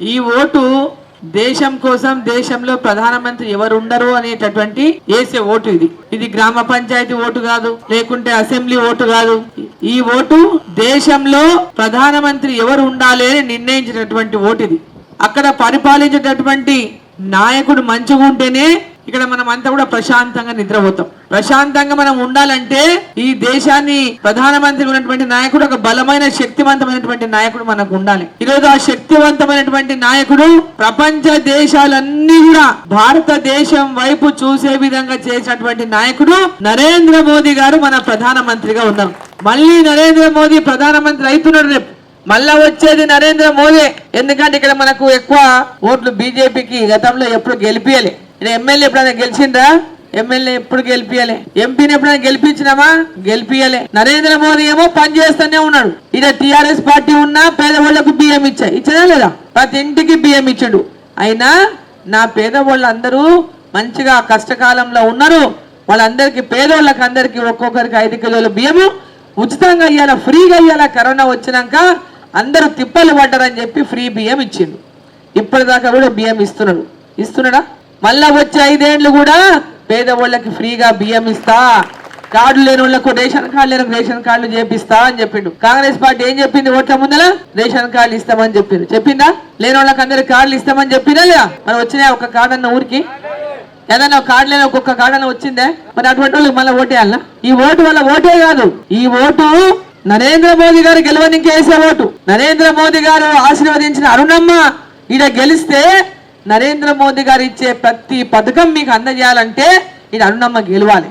ఈ ఓటు దేశం కోసం దేశంలో ప్రధానమంత్రి ఎవరు ఉండరు అనేటటువంటి వేసే ఓటు ఇది. ఇది గ్రామ పంచాయతీ ఓటు కాదు లేకుంటే అసెంబ్లీ ఓటు కాదు. ఈ ఓటు దేశంలో ప్రధానమంత్రి ఎవరు ఉండాలి అని నిర్ణయించినటువంటి ఓటు ఇది అక్కడ పరిపాలించేటటువంటి నాయకుడు మంచిగా ఉంటేనే ఇక్కడ మనం అంతా కూడా ప్రశాంతంగా నిద్రపోతాం. ప్రశాంతంగా మనం ఉండాలంటే ఈ దేశాన్ని ప్రధానమంత్రి ఉన్నటువంటి నాయకుడు ఒక బలమైన శక్తివంతమైనటువంటి నాయకుడు మనకు ఉండాలి. ఈరోజు ఆ శక్తివంతమైనటువంటి నాయకుడు ప్రపంచ దేశాలన్నీ కూడా భారతదేశం వైపు చూసే విధంగా చేసినటువంటి నాయకుడు నరేంద్ర మోదీ గారు మన ప్రధానమంత్రిగా ఉన్నారు. మళ్ళీ నరేంద్ర మోదీ ప్రధానమంత్రి అవుతున్నాడు రేపు. మళ్ళా వచ్చేది నరేంద్ర మోదీ. ఎందుకంటే ఇక్కడ మనకు ఎక్కువ ఓట్లు బీజేపీకి గతంలో ఎప్పుడు గెలిపియలే. ఇక్కడ ఎమ్మెల్యే ఎప్పుడైనా గెలిచిందా ఎమ్మెల్యే ఎప్పుడు గెలిపియలే ఎంపీని ఎప్పుడైనా గెలిపించినామా? గెలిపియలే నరేంద్ర మోదీ ఏమో పని చేస్తూనే ఉన్నాడు. ఇదే టీఆర్ఎస్ పార్టీ ఉన్నా పేదవాళ్ళకు బియ్యం ఇచ్చా ఇచ్చదా లేదా? ప్రతి ఇంటికి బియ్యం ఇచ్చాడు. అయినా నా పేదవాళ్ళు అందరూ మంచిగా కష్టకాలంలో ఉన్నారు. వాళ్ళందరికీ పేదోళ్ళకి అందరికీ ఒక్కొక్కరికి ఐదు కిలోల బియ్యము. ఉచితంగా ఇయ్యాల ఫ్రీగా ఇయ్యాల. కరోనా వచ్చినాక అందరూ తిప్పలు పడ్డారని చెప్పి ఫ్రీ బియ్యం ఇచ్చిండు. ఇప్పటిదాకా కూడా బియ్యం ఇస్తున్నాడు. ఇస్తున్నాడా? మళ్ళా వచ్చే ఐదేండ్లు కూడా పేదవాళ్ళకి ఫ్రీగా బియ్యం ఇస్తా కార్డు లేని వాళ్ళకు రేషన్ కార్డు లేని రేషన్ కార్డులు చేపిస్తా అని చెప్పిండు. కాంగ్రెస్ పార్టీ ఏం చెప్పింది ఓట్ల ముందర రేషన్ కార్డులు ఇస్తామని చెప్పింది. చెప్పిందా? లేని వాళ్ళకి అందరికి కార్డులు ఇస్తామని చెప్పిందా లేదా? మనం వచ్చినాయి ఒక కార్డు అన్న ఊరికి ఏదైనా కార్డు లేని ఒక్కొక్క కార్డు అన్న వచ్చిందే? మరి అటువంటి వాళ్ళకి మళ్ళీ ఓటేయాలనా ఈ ఓటు వల్ల ఓటే కాదు. ఈ ఓటు నరేంద్ర మోదీ గారు గెలవనికి వేసే ఓటు. నరేంద్ర మోదీ గారు ఆశీర్వదించిన అరుణమ్మ ఈడ గెలిస్తే నరేంద్ర మోదీ గారు ఇచ్చే ప్రతి పథకం మీకు అందజేయాలంటే ఇది అరుణమ్మ గెలవాలి.